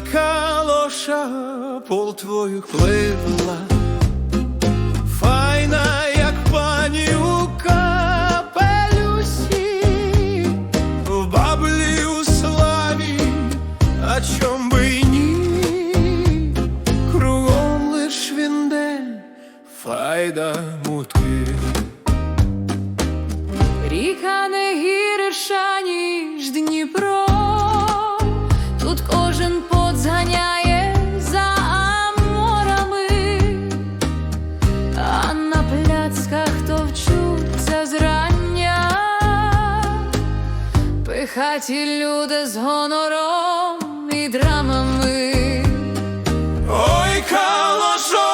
Біла калоша пол твою пливла, файна, як пані у капелюсі, в баблі у славі, а чом би й ні, кругом лиш віндель, файда мутки. Пихаті люди з гонором і драмами. Ой, калошо,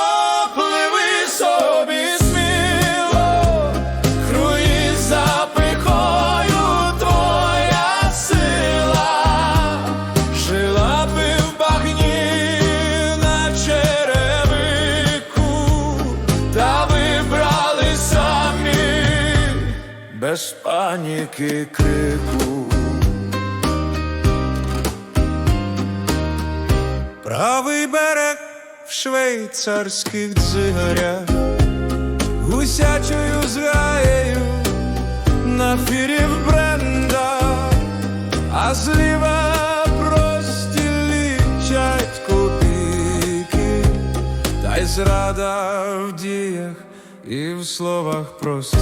пливи собі сміло, круїз запихою твоя сила, жила би в багні на черевику, та вибрали самі без паніки крику. Правий берег в швейцарських дзигарях, гусячою згаєю на фірі в бренда, а зліва прості лічать копійки, та й зрада в діях і в словах простих.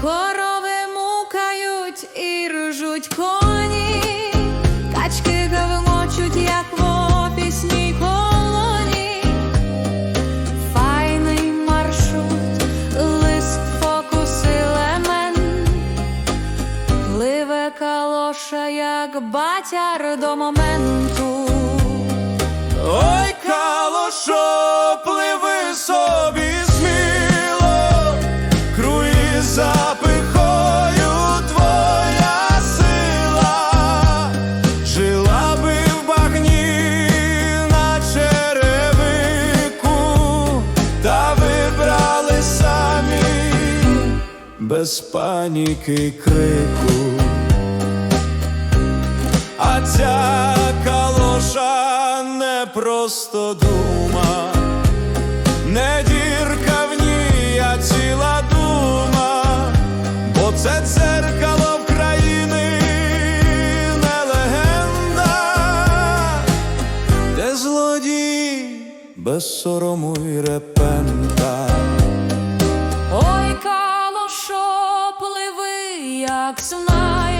Корови мукають і ржуть калоша, як батяр до моменту. Ой, калошо, пливи собі сміло, круїз запихою твоя сила, жила би в багні на черевику, та вибрали самі без паніки крику а ця калоша не просто дума, не дірка в ній, а ціла дума, бо це дзеркало країни не легенда, де злодій без сорому й репента. Ой, калошо, пливи, як знай.